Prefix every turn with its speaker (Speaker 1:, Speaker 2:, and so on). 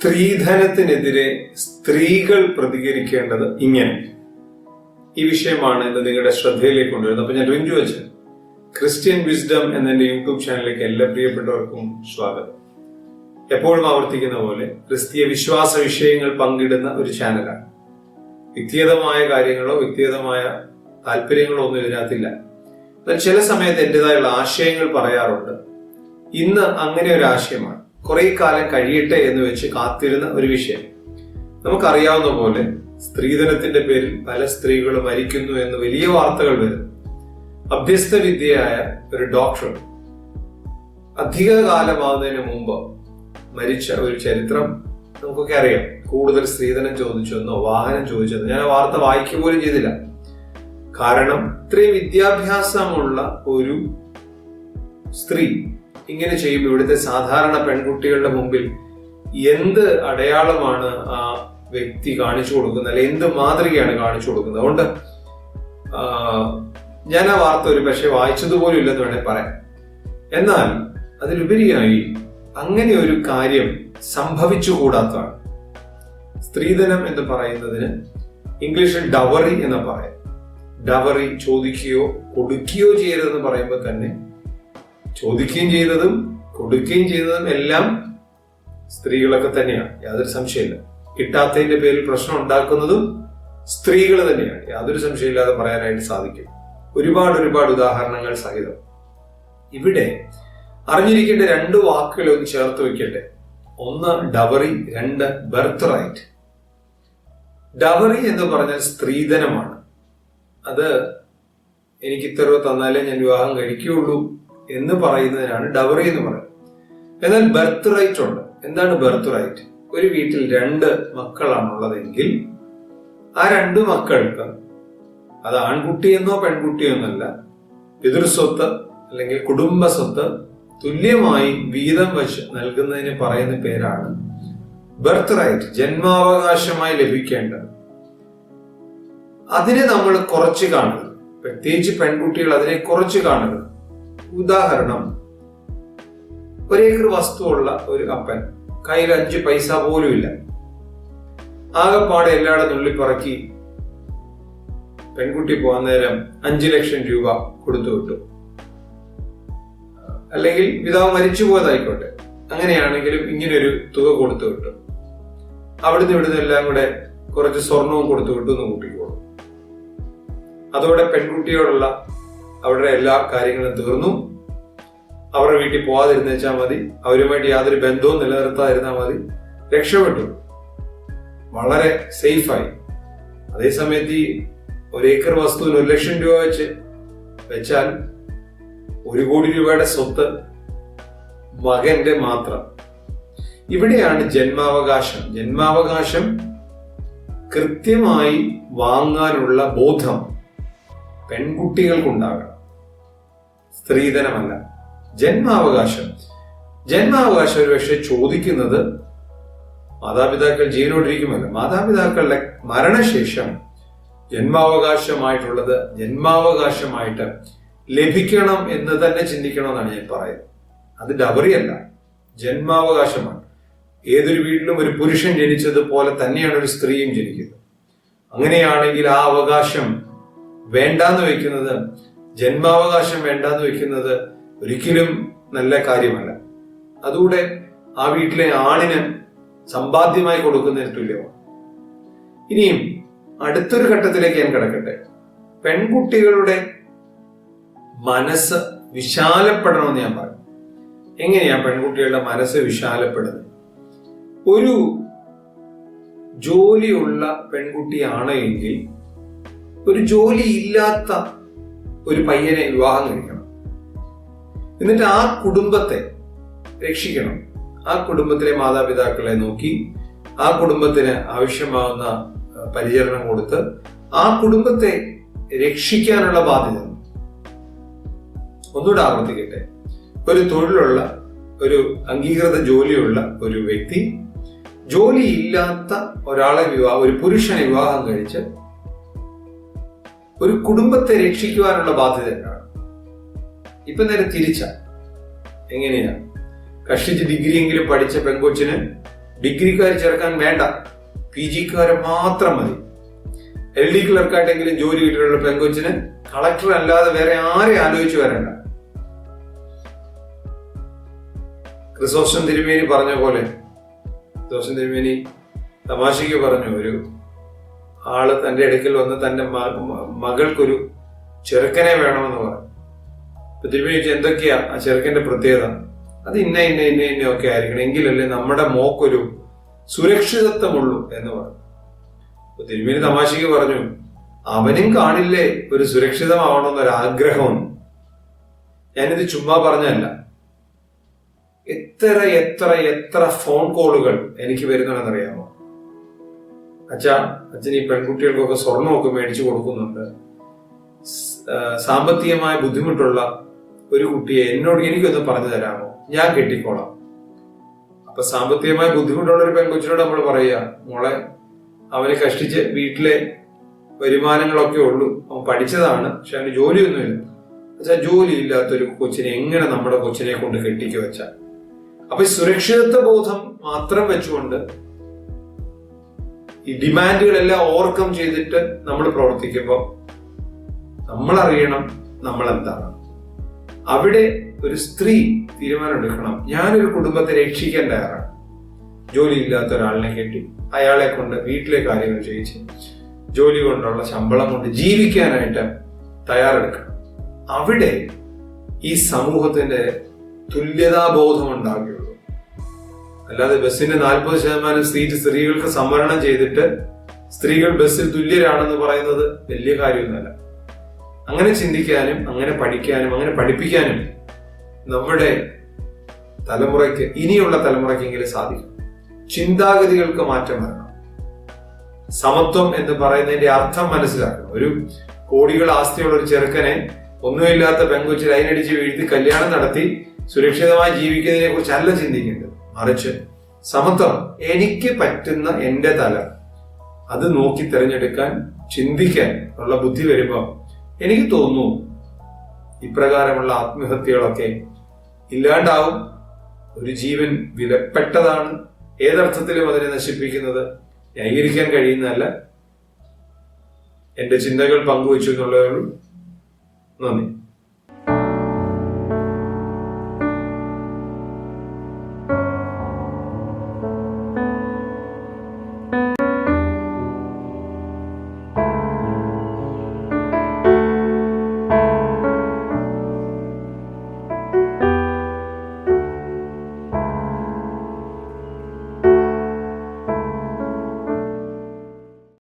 Speaker 1: സ്ത്രീധനത്തിനെതിരെ സ്ത്രീകൾ പ്രതികരിക്കേണ്ടത് ഇങ്ങനെ. ഈ വിഷയമാണ് ഇന്ന് നിങ്ങളുടെ ശ്രദ്ധയിലേക്ക് കൊണ്ടുവരുന്നത്. അപ്പൊ ഞാൻ റിഞ്ചു വെച്ച് ക്രിസ്ത്യൻ വിസ്ഡം എന്ന എന്റെ യൂട്യൂബ് ചാനലിലേക്ക് എല്ലാ പ്രിയപ്പെട്ടവർക്കും സ്വാഗതം. എപ്പോഴും ആവർത്തിക്കുന്ന പോലെ ക്രിസ്തീയ വിശ്വാസ വിഷയങ്ങൾ പങ്കിടുന്ന ഒരു ചാനലാണ്. വ്യക്തിഗതമായ കാര്യങ്ങളോ വ്യക്തിഗതമായ താല്പര്യങ്ങളോ ഒന്നും ഇതിനകത്തില്ല. എന്നാൽ ചില സമയത്ത് എന്റേതായുള്ള ആശയങ്ങൾ പറയാറുണ്ട്. ഇന്ന് അങ്ങനെ ഒരു ആശയമാണ്. കുറെ കാലം കഴിയട്ടെ എന്ന് വെച്ച് കാത്തിരുന്ന ഒരു വിഷയം. നമുക്കറിയാവുന്ന പോലെ സ്ത്രീധനത്തിന്റെ പേരിൽ പല സ്ത്രീകളും മരിക്കുന്നു എന്ന് വലിയ വാർത്തകൾ വരുന്നു. അഭ്യസ്ത വിദ്യയായ ഒരു ഡോക്ടർ അധിക കാലമാകുന്നതിന് മുമ്പ് മരിച്ച ഒരു ചരിത്രം നമുക്കൊക്കെ അറിയാം. കൂടുതൽ സ്ത്രീധനം ചോദിച്ചെന്നോ വാഹനം ചോദിച്ചെന്നോ ഞാൻ ആ വാർത്ത വായിക്കുക പോലും ചെയ്തില്ല. കാരണം ഇത്രയും വിദ്യാഭ്യാസമുള്ള ഒരു സ്ത്രീ ഇങ്ങനെ ചെയ്യുമ്പോൾ ഇവിടുത്തെ സാധാരണ പെൺകുട്ടികളുടെ മുമ്പിൽ എന്ത് അടയാളമാണ് ആ വ്യക്തി കാണിച്ചു കൊടുക്കുന്നത്? അല്ലെ എന്ത് മാതൃകയാണ് കാണിച്ചു കൊടുക്കുന്നത്? അതുകൊണ്ട് ഞാൻ ആ വാർത്ത ഒരു പക്ഷെ വായിച്ചതുപോലും ഇല്ലെന്ന് വേണേൽ പറയാം. എന്നാൽ അതിലുപരിയായി അങ്ങനെ ഒരു കാര്യം സംഭവിച്ചുകൂടാത്തതാണ് സ്ത്രീധനം എന്ന് പറയുന്നതിന് ഇംഗ്ലീഷിൽ ഡവറി എന്ന് പറയാം. ഡവറി ചോദിക്കുകയോ കൊടുക്കുകയോ ചെയ്യരുതെന്ന് പറയുമ്പോൾ തന്നെ ചോദിക്കുകയും ചെയ്തതും കൊടുക്കുകയും ചെയ്തതും എല്ലാം സ്ത്രീകളൊക്കെ തന്നെയാണ്. യാതൊരു സംശയമില്ല. കിട്ടാത്തതിന്റെ പേരിൽ പ്രശ്നം ഉണ്ടാക്കുന്നതും സ്ത്രീകൾ തന്നെയാണ്. യാതൊരു സംശയമില്ലാതെ പറയാനായിട്ട് സാധിക്കും. ഒരുപാട് ഒരുപാട് ഉദാഹരണങ്ങൾ സഹിതം. ഇവിടെ അറിഞ്ഞിരിക്കേണ്ട രണ്ട് വാക്കുകൾ ഒന്ന് ചേർത്ത് വെക്കട്ടെ. ഒന്ന് ഡവറി രണ്ട് ബർത്ത് റൈറ്റ്. ഡവറി എന്ന് പറഞ്ഞാൽ സ്ത്രീധനമാണ്. അത് എനിക്ക് ഇത്ര തന്നാലേ ഞാൻ വിവാഹം കഴിക്കുകയുള്ളൂ. എന്ന് പറയുന്നതിനാണ് ഡവറി എന്ന് പറയുന്നത്. എന്നാൽ ബർത്ത് റൈറ്റ് ഉണ്ട്. എന്താണ് ബർത്ത് റൈറ്റ്? ഒരു വീട്ടിൽ രണ്ട് മക്കളാണുള്ളതെങ്കിൽ ആ രണ്ട് മക്കൾക്ക് അത് ആൺകുട്ടിയെന്നോ പെൺകുട്ടിയോ എന്നല്ല പിതൃസ്വത്ത് അല്ലെങ്കിൽ കുടുംബ സ്വത്ത് തുല്യമായി വീതം വച്ച് നൽകുന്നതിന് പറയുന്ന പേരാണ് ബർത്ത് റൈറ്റ് ജന്മാവകാശമായി ലഭിക്കേണ്ടത്. അതിനെ നമ്മൾ കുറച്ച് കാണുക പ്രത്യേകിച്ച് പെൺകുട്ടികൾ അതിനെ കുറച്ച് കാണുക ഉദാഹരണം ഒരേക്കർ വസ്തുവുള്ള ഒരു അപ്പൻ കയ്യിൽ അഞ്ച് പൈസ പോലും ഇല്ല. ആകെപ്പാടെ എല്ലായിടം നുള്ളിപ്പറക്കി പെൺകുട്ടി പോകാൻ നേരം അഞ്ചു ലക്ഷം രൂപ കൊടുത്തു വിട്ടു. അല്ലെങ്കിൽ പിതാവ് മരിച്ചു പോയതായിക്കോട്ടെ അങ്ങനെയാണെങ്കിലും ഇങ്ങനൊരു തുക കൊടുത്തു വിട്ടു. അവിടുന്ന് ഇവിടുന്ന് എല്ലാം കൂടെ കുറച്ച് സ്വർണവും കൊടുത്തു വിട്ടു എന്ന് കൂട്ടിക്കോളും. അതോടെ പെൺകുട്ടിയോടുള്ള അവരുടെ എല്ലാ കാര്യങ്ങളും തീർന്നു. അവരുടെ വീട്ടിൽ പോവാതിരുന്നേച്ചാൽ മതി. അവരുമായിട്ട് യാതൊരു ബന്ധവും നിലനിർത്താതിരുന്നാൽ മതി. രക്ഷപ്പെട്ടു. വളരെ സേഫായി. അതേസമയത്ത് ഈ ഒരു ഏക്കർ വസ്തുവിന് ഒരു ലക്ഷം രൂപ വെച്ച് വെച്ചാൽ ഒരു കോടി രൂപയുടെ സ്വത്ത് മകന്റെ മാത്രം. ഇവിടെയാണ് ജന്മാവകാശം. ജന്മാവകാശം കൃത്യമായി വാങ്ങാനുള്ള ബോധം. പെൺകുട്ടികൾക്കുണ്ടാകണം. സ്ത്രീധനമല്ല. ജന്മാവകാശം. ജന്മാവകാശം ഒരു പക്ഷെ ചോദിക്കുന്നത് മാതാപിതാക്കൾ ജീവനോടിരിക്കുമല്ലോ. മാതാപിതാക്കളുടെ മരണശേഷം ജന്മാവകാശമായിട്ടുള്ളത് ജന്മാവകാശമായിട്ട് ലഭിക്കണം എന്ന് തന്നെ ചിന്തിക്കണമെന്നാണ് ഞാൻ പറയുന്നത്. അത് ഡബറിയല്ല. ജന്മാവകാശമാണ്. ഏതൊരു വീട്ടിലും ഒരു പുരുഷൻ ജനിച്ചതുപോലെ തന്നെയാണ് ഒരു സ്ത്രീയും ജനിക്കുന്നത്. അങ്ങനെയാണെങ്കിൽ ആ അവകാശം വേണ്ടാന്ന് വെക്കുന്നത് ജന്മാവകാശം വേണ്ടാന്ന് വെക്കുന്നത് ഒരിക്കലും നല്ല കാര്യമല്ല. അതുകൂടെ ആ വീട്ടിലെ ആണിന് സമ്പാദ്യമായി കൊടുക്കുന്നതിന് തുല്യമാണ്. ഇനിയും അടുത്തൊരു ഘട്ടത്തിലേക്ക് ഞാൻ കിടക്കട്ടെ. പെൺകുട്ടികളുടെ മനസ്സ് വിശാലപ്പെടണമെന്ന് ഞാൻ പറയും. എങ്ങനെയാ പെൺകുട്ടികളുടെ മനസ്സ് വിശാലപ്പെടുന്നത്? ഒരു ജോലിയുള്ള പെൺകുട്ടിയാണ് എങ്കിൽ ഒരു ജോലി ഇല്ലാത്ത ഒരു പയ്യനെ വിവാഹം കഴിക്കണം. എന്നിട്ട് ആ കുടുംബത്തെ രക്ഷിക്കണം. ആ കുടുംബത്തിലെ മാതാപിതാക്കളെ നോക്കി ആ കുടുംബത്തിന് ആവശ്യമാവുന്ന പരിചരണം കൊടുത്ത് ആ കുടുംബത്തെ രക്ഷിക്കാനുള്ള ബാധ്യത. ഒന്നുകൂടെ ആവർത്തിക്കട്ടെ. ഒരു തൊഴിലുള്ള ഒരു അംഗീകൃത ജോലിയുള്ള ഒരു വ്യക്തി ജോലിയില്ലാത്ത ഒരാളെ വിവാഹം ഒരു പുരുഷനെ വിവാഹം കഴിച്ച് ഒരു കുടുംബത്തെ രക്ഷിക്കുവാനുള്ള ബാധ്യത എന്താണ്? ഇപ്പൊ നേരെ തിരിച്ച. എങ്ങനെയാ? കഷ്ടിച്ച് ഡിഗ്രിയെങ്കിലും പഠിച്ച പെൺകൊച്ചിന് ഡിഗ്രിക്കാർ ചേർക്കാൻ വേണ്ട. പി ജിക്കാരെ മാത്രം മതി. എൽ ഡി ക്ലർക്കായിട്ടെങ്കിലും ജോലി കിട്ടിയുള്ള പെങ്കൊച്ചിന് കളക്ടർ അല്ലാതെ വേറെ ആരെ ആലോചിച്ച് വരണ്ട. ക്രിസോസ്റ്റം തിരുമേനി പറഞ്ഞ പോലെ ക്രിസോസ്റ്റം തിരുമേനി തമാശയ്ക്ക് പറഞ്ഞു ഒരു ആൾ തന്റെ അടുക്കൽ വന്ന് തന്റെ മകൾക്കൊരു ചെറുക്കനെ വേണമെന്ന് പറഞ്ഞു. ഇപ്പൊ ചോദിച്ചു, എന്തൊക്കെയാ? ആ ചെറുക്കന്റെ പ്രത്യേകത? അത് ഇന്ന ഇന്ന ഇന്ന ഇന്ന ഒക്കെ ആയിരിക്കണം. എങ്കിലല്ലേ നമ്മുടെ മോക്കൊരു സുരക്ഷിതത്വമുള്ളൂ എന്ന് പറഞ്ഞു. തിരുമേനി തമാശയ്ക്ക് പറഞ്ഞു അവനും കാണില്ലേ ഒരു സുരക്ഷിതമാവണമെന്നൊരു ആഗ്രഹം ഞാനിത് ചുമ്മാ പറഞ്ഞല്ല. എത്ര എത്ര എത്ര ഫോൺ കോളുകൾ എനിക്ക് വരുന്നുണ്ടെന്നറിയാമോ? അച്ഛാ അച്ഛൻ ഈ പെൺകുട്ടികൾക്കൊക്കെ സ്വർണമൊക്കെ മേടിച്ചു കൊടുക്കുന്നുണ്ട്. സാമ്പത്തികമായ ബുദ്ധിമുട്ടുള്ള ഒരു കുട്ടിയെ എന്നോട് എനിക്കൊന്ന് പറഞ്ഞു തരാമോ? ഞാൻ കെട്ടിക്കോളാം. അപ്പൊ സാമ്പത്തികമായ ബുദ്ധിമുട്ടുള്ള ഒരു പെൺകൊച്ചിനോട് നമ്മൾ പറയുക മോളെ അവനെ കഷ്ടിച്ച് വീട്ടിലെ വരുമാനങ്ങളൊക്കെ ഉള്ളൂ. അവൻ പഠിച്ചതാണ് പക്ഷെ അവന് ജോലിയൊന്നുമില്ല. വെച്ചാൽ ജോലി ഇല്ലാത്തൊരു കൊച്ചിനെ എങ്ങനെ നമ്മുടെ കൊച്ചിനെ കൊണ്ട് കെട്ടിക്കുക വെച്ചാൽ അപ്പൊ സുരക്ഷിതത്വ ബോധം മാത്രം വെച്ചുകൊണ്ട് ഈ ഡിമാൻഡുകളെല്ലാം ഓവർകം ചെയ്തിട്ട് നമ്മൾ പ്രവർത്തിക്കുമ്പോൾ നമ്മൾ അറിയണം നമ്മൾ എന്താണ് അവിടെ ഒരു സ്ത്രീ തീരുമാനമെടുക്കണം. ഞാനൊരു കുടുംബത്തെ രക്ഷിക്കാൻ തയ്യാറാണ്. ജോലി ഇല്ലാത്ത ഒരാളിനെ കെട്ടി അയാളെ കൊണ്ട് വീട്ടിലെ കാര്യങ്ങൾ ചെയ്യിച്ച് ജോലി കൊണ്ടുള്ള ശമ്പളം കൊണ്ട് ജീവിക്കാനായിട്ട് തയ്യാറെടുക്കണം. അവിടെ ഈ സമൂഹത്തിന്റെ തുല്യതാബോധം ഉണ്ടാകുകയുള്ളൂ അല്ലാതെ ബസ്സിന്റെ നാൽപ്പത് ശതമാനം സീറ്റ് സ്ത്രീകൾക്ക് സംവരണം ചെയ്തിട്ട് സ്ത്രീകൾ ബസ്സിൽ തുല്യരാണെന്ന് പറയുന്നത് വലിയ കാര്യമൊന്നുമല്ല. അങ്ങനെ ചിന്തിക്കാനും അങ്ങനെ പഠിക്കാനും അങ്ങനെ പഠിപ്പിക്കാനും നമ്മുടെ തലമുറയ്ക്ക് ഇനിയുള്ള തലമുറയ്ക്കെങ്കിലും സാധിക്കും. ചിന്താഗതികൾക്ക് മാറ്റം വരണം. സമത്വം എന്ന് പറയുന്നതിന്റെ അർത്ഥം മനസ്സിലാക്കണം. ഒരു കോടികൾ ആസ്തിയുള്ള ഒരു ചെറുക്കനെ ഒന്നുമില്ലാത്ത പെങ്കുച്ചിൽ അതിനടിച്ച് വീഴ്ത്തി കല്യാണം നടത്തി സുരക്ഷിതമായി ജീവിക്കുന്നതിനെ കുറിച്ചല്ല ചിന്തിക്കേണ്ടത്. മറിച്ച് സമത്വം എനിക്ക് പറ്റുന്ന എന്റെ തല. അത് നോക്കി തിരഞ്ഞെടുക്കാൻ ചിന്തിക്കാൻ ഉള്ള ബുദ്ധി വരുമ്പോൾ എനിക്ക് തോന്നുന്നു ഇപ്രകാരമുള്ള ആത്മഹത്യകളൊക്കെ ഇല്ലാണ്ടാവും. ഒരു ജീവൻ വിലപ്പെട്ടതാണ്. ഏതർത്ഥത്തിലും അതിനെ നശിപ്പിക്കുന്നത് ന്യായീകരിക്കാൻ കഴിയുന്നതല്ല. എന്റെ ചിന്തകൾ പങ്കുവച്ചു എന്നുള്ളതേ ഉള്ളൂ. നന്ദി.